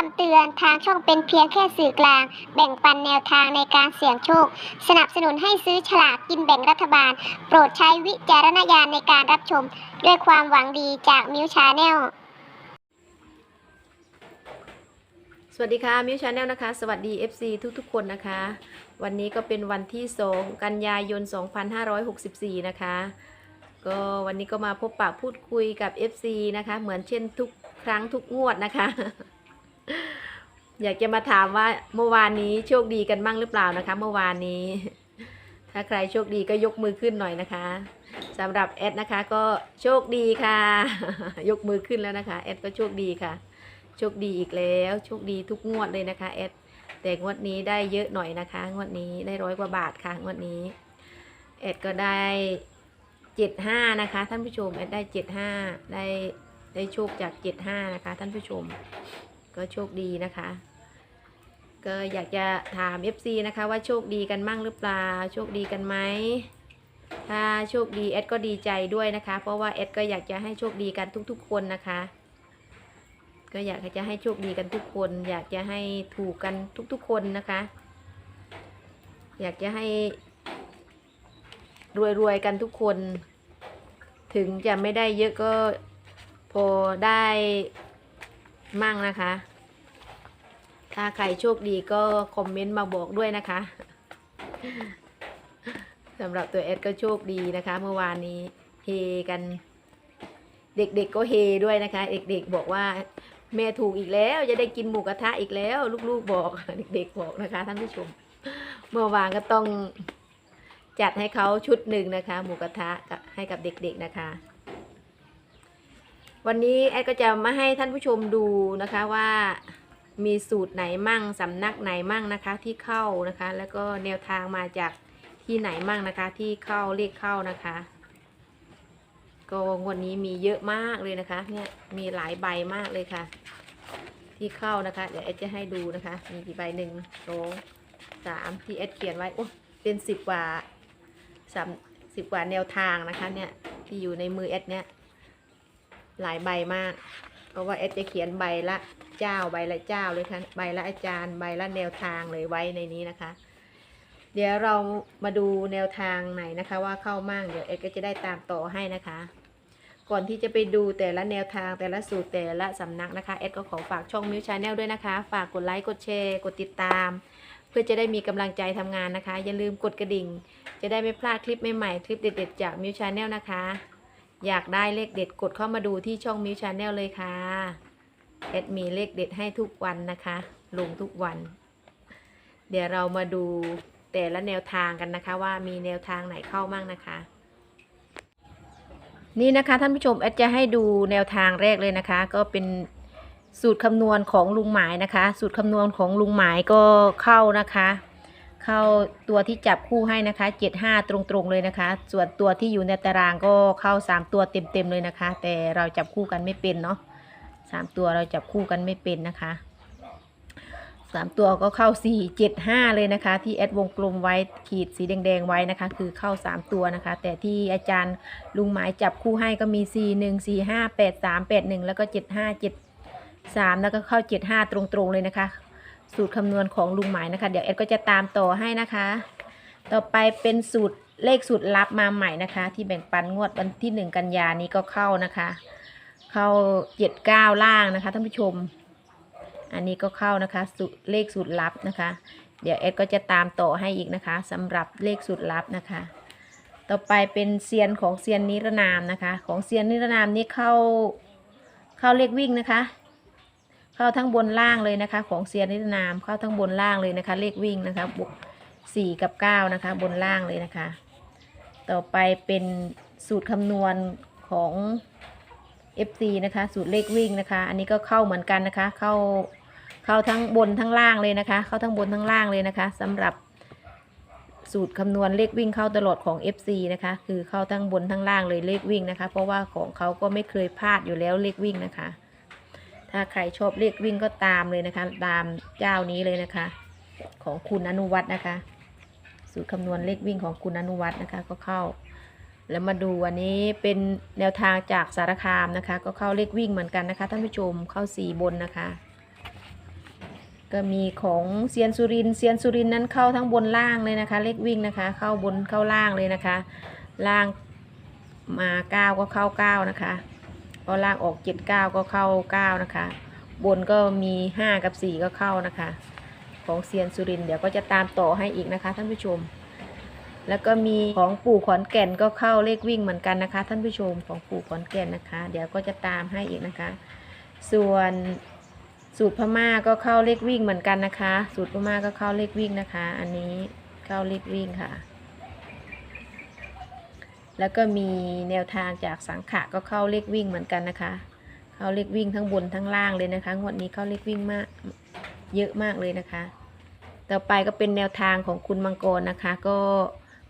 คำเตือนทางช่องเป็นเพียงแค่สื่อกลาง แบ่งปันแนวทางในการเสี่ยงโชค สนับสนุนให้ซื้อฉลากกินแบ่งรัฐบาล โปรดใช้วิจารณญาณในการรับชม ด้วยความหวังดีจากมิวชาแนล สวัสดีค่ะมิวชาแนลนะคะ สวัสดี FC ทุกๆ คนนะคะ วันนี้ก็เป็นวันที่ 2 กันยายน 2564 นะคะ ก็วันนี้ก็มาพบปะพูดคุยกับ FC นะคะ เหมือนเช่นทุกครั้งทุกงวดนะคะ อยากจะมาถามว่าเมื่อวานนี้โชคดีกันบ้างหรือเปล่านะคะ เมื่อวานนี้ ถ้าใครโชคดีก็ยกมือขึ้นหน่อยนะคะสำหรับแอดนะคะ ก็โชคดีค่ะ ยกมือขึ้นแล้วนะคะแอดก็โชคดีค่ะ โชคดีอีกแล้วโชคดีทุกงวดเลยนะคะแอดแต่งวดนี้ได้เยอะหน่อยนะคะ งวดนี้ได้ร้อยกว่าบาทค่ะงวดนี้แอดก็ได้เจ็ดห้านะคะท่านผู้ชมแอดได้เจ็ดห้าได้ได้โชคจากเจ็ดห้านะคะ ท่านผู้ชม ก็โชคดีนะคะ ก็อยากจะถาม FC นะคะ ว่าโชคดีกันมั่งหรือเปล่า โชคดีกันไหมถ้าโชคดีแอดก็ดีใจด้วยนะคะ เพราะว่าแอดก็อยากจะให้โชคดีกันทุกๆ คนนะคะ ก็อยากจะให้โชคดีกันทุกคน อยากจะให้ถูกกันทุกๆ คนนะคะ อยากจะให้รวยๆกันทุกคน ถึงจะไม่ได้เยอะก็พอได้ มั่งนะคะ ถ้าใครโชคดีก็คอมเมนต์มาบอกด้วยนะคะสำหรับตัวเอสก็โชคดีนะคะ เมื่อวานนี้เฮกัน เด็กๆก็เฮด้วยนะคะ เด็กๆบอกว่าแม่ถูกอีกแล้ว จะได้กินหมูกระทะอีกแล้ว ลูกๆบอกเด็กๆบอกนะคะท่านผู้ชม เมื่อวานก็ต้องจัดให้เขาชุดหนึ่งนะคะ หมูกระทะให้กับเด็กๆนะคะ วันนี้แอดก็จะมาให้ท่านผู้ชมดูนะคะว่ามีสูตรไหนมั่งสำนักไหนมั่งนะคะที่เข้านะคะ แล้วก็แนวทางมาจากที่ไหนมั่งนะคะที่เข้าเลขเข้านะคะ ก็งวดนี้มีเยอะมากเลยนะคะ เนี่ยมีหลายใบมากเลยค่ะ ที่เข้านะคะ เดี๋ยวเอดจะให้ดูนะคะ มีกี่ใบหนึ่งสองสามที่เอดเขียนไว้โอ้เป็นสิบกว่าสามสิบกว่าแนวทางนะคะ เนี่ยที่อยู่ในมือเอดเนี่ย หลายใบมาก เพราะว่าเอดจะเขียนใบละเจ้าใบละเจ้าเลยค่ะใบละอาจารย์ใบละแนวทางเลยไว้ในนี้นะคะ เดี๋ยวเรามาดูแนวทางไหนนะคะ ว่าเข้ามั่งเดี๋ยวเอ็ดก็จะได้ตามต่อให้นะคะ ก่อนที่จะไปดูแต่ละแนวทางแต่ละสูตรแต่ละสำนักนะคะเอ็ดก็ขอฝากช่องมิวชาแนลด้วยนะคะ ฝากกดไลค์กดแชร์กดติดตามเพื่อจะได้มีกำลังใจทำงานนะคะ อย่าลืมกดกระดิ่ง จะได้ไม่พลาดคลิปใหม่ๆ คลิปเด็ดๆ จากมิวชาแนลนะคะ อยากได้เลขเด็ดกดเข้ามาดูที่ช่องมิวชาแนลเลยค่ะเอ็ดมีเลขเด็ดให้ทุกวันนะคะ ลงทุกวัน เดี๋ยวเรามาดูแต่ละแนวทางกันนะคะ ว่ามีแนวทางไหนเข้ามั่งนะคะ นี่นะคะท่านผู้ชมแอดจะให้ดูแนวทางแรกเลยนะคะ ก็เป็นสูตรคำนวณของลุงหมายนะคะ สูตรคำนวณของลุงหมายก็เข้านะคะ เข้าตัวที่จับคู่ให้นะคะ75ตรงๆเลยนะคะ ส่วนตัวที่อยู่ในตารางก็เข้า3ตัวเต็มๆเลยนะคะ แต่เราจับคู่กันไม่เป็นเนาะสามตัวเราจับคู่กันไม่เป็นนะคะสามตัวก็เข้า4 7 5เลยนะคะ ที่แอดวงกลมไว้ขีดสีแดงๆไว้นะคะ คือเข้า3ตัวนะคะ แต่ที่อาจารย์ลุงหมายจับคู่ให้ก็มี4 1 4 5 8 3 8 1แล้วก็7 5 7 3แล้วก็เข้า7 5ตรงๆเลยนะคะ สูตรคำนวณของลุงหมายนะคะ เดี๋ยวแอดก็จะตามต่อให้นะคะ ต่อไปเป็นสูตรเลขสูตรลับมาใหม่นะคะ ที่แบ่งปันงวดวันที่ 1 กันยานี้ก็เข้านะคะ เข้า79ล่างนะคะท่านผู้ชม อันนี้ก็เข้านะคะสูตรเลขสูตรลับนะคะ เดี๋ยวแอดก็จะตามต่อให้อีกนะคะสำหรับเลขสูตรลับนะคะ ต่อไปเป็นเซียนของเซียนนิรนามนะคะ ของเซียนนิรนามนี่เข้าเข้าเลขวิ่งนะคะ เข้าทั้งบนล่างเลยนะคะ ของเซียนนิรนามเข้าทั้งบนล่างเลยนะคะ เลขวิ่งนะคะบวกสี่กับเก้านะคะ บนล่างเลยนะคะ ต่อไปเป็นสูตรคำนวณของ FC นะคะ สูตรเลขวิ่งนะคะ อันนี้ก็เข้าเหมือนกันนะคะ เข้าเข้าทั้งบนทั้งล่างเลยนะคะ เข้าทั้งบนทั้งล่างเลยนะคะสำหรับสูตรคำนวณเลขวิ่งเข้าตลอดของ FC นะคะ คือเข้าทั้งบนทั้งล่างเลยเลขวิ่งนะคะ เพราะว่าของเขาก็ไม่เคยพลาดอยู่แล้วเลขวิ่งนะคะ ถ้าใครชอบเลขวิ่งก็ตามเลยนะคะ ตามเจ้านี้เลยนะคะ ของคุณอนุวัฒน์นะคะ สูตรคำนวณเลขวิ่งของคุณอนุวัฒน์นะคะก็เข้า แล้วมาดูวันนี้เป็นแนวทางจากสารคามนะคะ ก็เข้าเลขวิ่งเหมือนกันนะคะท่านผู้ชมเข้าสีบนนะคะ ก็มีของเซียนสุรินเซียนสุรินนั้นเข้าทั้งบนล่างเลยนะคะ เลขวิ่งนะคะ เข้าบนเข้าล่างเลยนะคะ ล่างมาเก้าก็เข้าเก้านะคะ พอล่างออกเจ็ดเก้าก็เข้าเก้านะคะ บนก็มีห้ากับสี่ก็เข้านะคะ ของเซียนสุรินเดี๋ยวก็จะตามต่อให้อีกนะคะท่านผู้ชม แล้วก็มีของปู่ขอนแก่นก็เข้าเลขวิ่งเหมือนกันนะคะ ท่านผู้ชมของปู่ขอนแก่นนะคะ เดี๋ยวก็จะตามให้อีกนะคะ ส่วนสูตรพม่าก็เข้าเลขวิ่งเหมือนกันนะคะ สูตรพม่าก็เข้าเลขวิ่งนะคะ อันนี้เข้าเลขวิ่งค่ะ แล้วก็มีแนวทางจากสังขะก็เข้าเลขวิ่งเหมือนกันนะคะ เข้าเลขวิ่งทั้งบนทั้งล่างเลยนะคะ งวดนี้เข้าเลขวิ่งมากเยอะมากเลยนะคะ ต่อไปก็เป็นแนวทางของคุณมังกรนะคะ ก็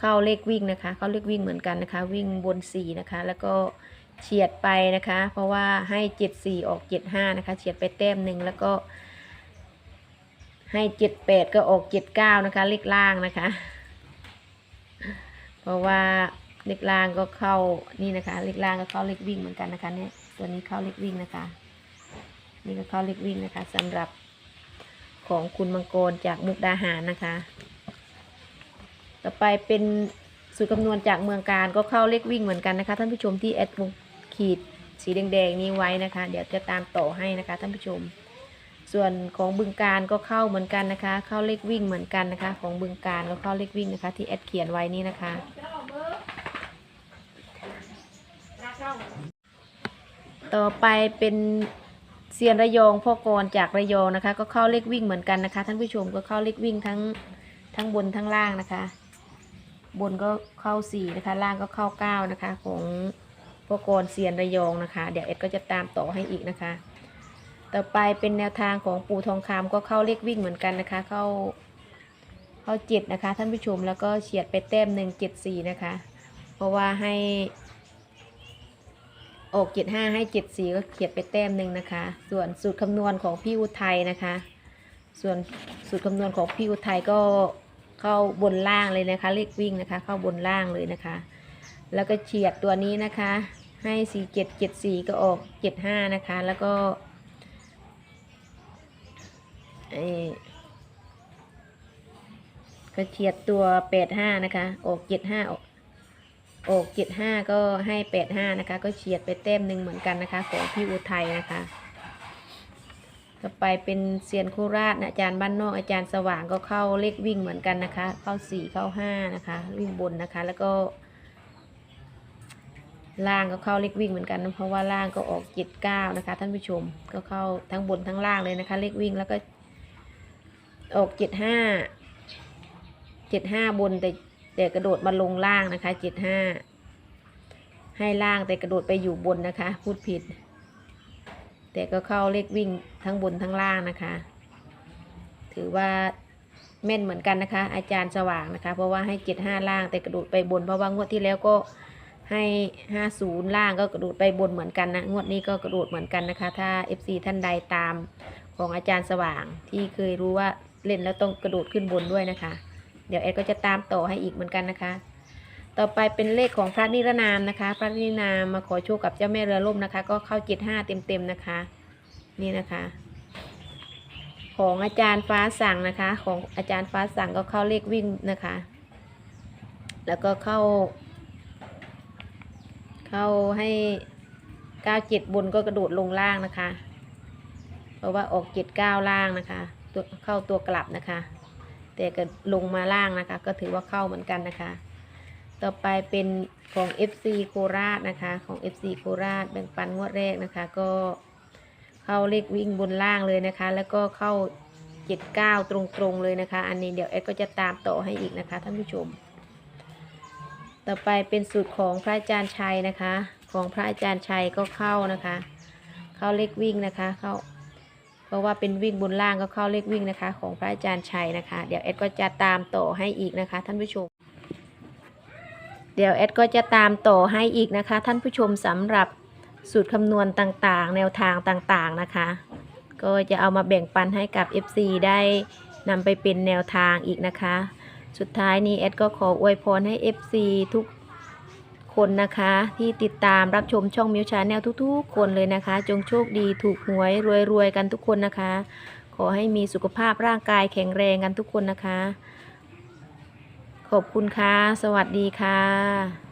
เข้าเลขวิ่งนะคะ เข้าเลขวิ่งเหมือนกันนะคะ วิ่งบนสี่นะคะ แล้วก็เฉียดไปนะคะ เพราะว่าให้เจ็ดสี่ออกเจ็ดห้านะคะ เฉียดไปแต้มหนึ่งแล้วก็ให้เจ็ดแปดก็ออกเจ็ดเก้านะคะ เลขล่างนะคะ เพราะว่า เลขล่างก็เข้านี่นะคะ เลขล่างก็เข้าเลขวิ่งเหมือนกันนะคะ เนี่ย ตัวนี้เข้าเลขวิ่งนะคะ นี่ก็เข้าเลขวิ่งนะคะสำหรับของคุณมังกรจากมุกดาหารนะคะ ต่อไปเป็นสูตรคำนวณจากเมืองการก็เข้าเลขวิ่งเหมือนกันนะคะ ท่านผู้ชมที่แอดวงขีดสีแดงๆนี้ไว้นะคะ เดี๋ยวจะตามต่อให้นะคะ ท่านผู้ชม ส่วนของบึงการก็เข้าเหมือนกันนะคะ เข้าเลขวิ่งเหมือนกันนะคะ ของบึงการก็เข้าเลขวิ่งนะคะ ที่แอดเขียนไว้นี่นะคะ ต่อไปเป็นเซียนระยองพ่อกรจากระยองนะคะ ก็เข้าเลขวิ่งเหมือนกันนะคะ ท่านผู้ชมก็เข้าเลขวิ่งทั้งทั้งบนทั้งล่างนะคะ บนก็เข้าสี่นะคะ ล่างก็เข้าเก้านะคะ ของพ่อกรเซียนระยองนะคะ เดี๋ยวเอ็ดก็จะตามต่อให้อีกนะคะ ต่อไปเป็นแนวทางของปู่ทองคำก็เข้าเลขวิ่งเหมือนกันนะคะ เข้าเข้าเจ็ดนะคะ ท่านผู้ชมแล้วก็เฉียดไปแต้มหนึ่งเจ็ดสี่นะคะ เพราะว่าให้ ออกเจ็ดห้าให้เจ็ดสี่ก็เขียดไปแต้มหนึ่งนะคะ ส่วนสูตรคำนวณของพี่อุทัยนะคะ ส่วนสูตรคำนวณของพี่อุทัยก็เข้าบนล่างเลยนะคะ เลขวิ่งนะคะ เข้าบนล่างเลยนะคะ แล้วก็เฉียดตัวนี้นะคะ ให้สี่เจ็ดเจ็ดสี่ก็ออกเจ็ดห้านะคะ แล้วก็เอ่อก็เฉียดตัวแปดห้านะคะ ออกเจ็ดห้าออก ออกเจ็ดห้าก็ให้แปดห้านะคะ ก็เฉียดไปแต้มหนึ่งเหมือนกันนะคะ ของพี่อุทัยนะคะต่อไปเป็นเซียนโคราชนะอาจารย์บ้านนอกอาจารย์สว่างก็เข้าเลขวิ่งเหมือนกันนะคะ เข้าสี่เข้าห้านะคะวิ่งบนนะคะ แล้วก็ล่างก็เข้าเลขวิ่งเหมือนกันเพราะว่าล่างก็ออกเจ็ดเก้านะคะ ท่านผู้ชมก็เข้าทั้งบนทั้งล่างเลยนะคะ เลขวิ่งแล้วก็ออกเจ็ดห้าเจ็ดห้าบนแต่ แต่กระโดดมาลงล่างนะคะเจ็ดห้าให้ล่างแต่กระโดดไปอยู่บนนะคะ พูดผิด แต่ก็เข้าเลขวิ่งทั้งบนทั้งล่างนะคะ ถือว่าแม่นเหมือนกันนะคะ อาจารย์สว่างนะคะ เพราะว่าให้เจ็ดห้าล่างแต่กระโดดไปบน เพราะว่างวดที่แล้วก็ให้ห้าศูนย์ล่างก็กระโดดไปบนเหมือนกันนะงวดนี้ก็กระโดดเหมือนกันนะคะ ถ้า FC ท่านใดตามของอาจารย์สว่างที่เคยรู้ว่าเล่นแล้วต้องกระโดดขึ้นบนด้วยนะคะ เดี๋ยวแอดก็จะตามต่อให้อีกเหมือนกันนะคะ ต่อไปเป็นเลขของพระนิรนามนะคะ พระนิรนามมาขอโชคกับเจ้าแม่เรือล่มนะคะ ก็เข้าเจ็ดห้าเต็มๆนะคะ นี่นะคะ ของอาจารย์ฟ้าสั่งนะคะ ของอาจารย์ฟ้าสั่งก็เข้าเลขวิ่งนะคะ แล้วก็เข้า เข้าให้เก้าเจ็ดบนก็กระโดดลงล่างนะคะ เพราะว่าออกเจ็ดเก้าล่างนะคะ ตัวเข้าตัวกลับนะคะ แต่ก็ลงมาล่างนะคะ ก็ถือว่าเข้าเหมือนกันนะคะ ต่อไปเป็นของ FC โคราชนะคะของ FC โคราชแบ่งปันงวดแรกนะคะ ก็เข้าเลขวิ่งบนล่างเลยนะคะ แล้วก็เข้า 79 ตรงๆเลยนะคะ อันนี้เดี๋ยวแอดก็จะตามต่อให้อีกนะคะท่านผู้ชม ต่อไปเป็นสูตรของพระอาจารย์ชัยนะคะ ของพระอาจารย์ชัยก็เข้านะคะ เข้าเลขวิ่งนะคะ เข้า เพราะว่าเป็นวิ่งบนล่างก็เข้าเลขวิ่งนะคะ ของพระอาจารย์ชัยนะคะ เดี๋ยวแอดก็จะตามต่อให้อีกนะคะ ท่านผู้ชม เดี๋ยวแอดก็จะตามต่อให้อีกนะคะ ท่านผู้ชมสำหรับสูตรคำนวณต่างๆ แนวทางต่างๆนะคะ ก็จะเอามาแบ่งปันให้กับ FC ได้นำไปเป็นแนวทางอีกนะคะ สุดท้ายนี้แอดก็ขออวยพรให้ FC ทุก คนนะคะ ที่ติดตามรับชมช่องมิวชาแนลทุกๆ คนเลยนะคะ จงโชคดีถูกหวยรวยๆกันทุกคนนะคะ ขอให้มีสุขภาพร่างกายแข็งแรงกันทุกคนนะคะ ขอบคุณค่ะ สวัสดีค่ะ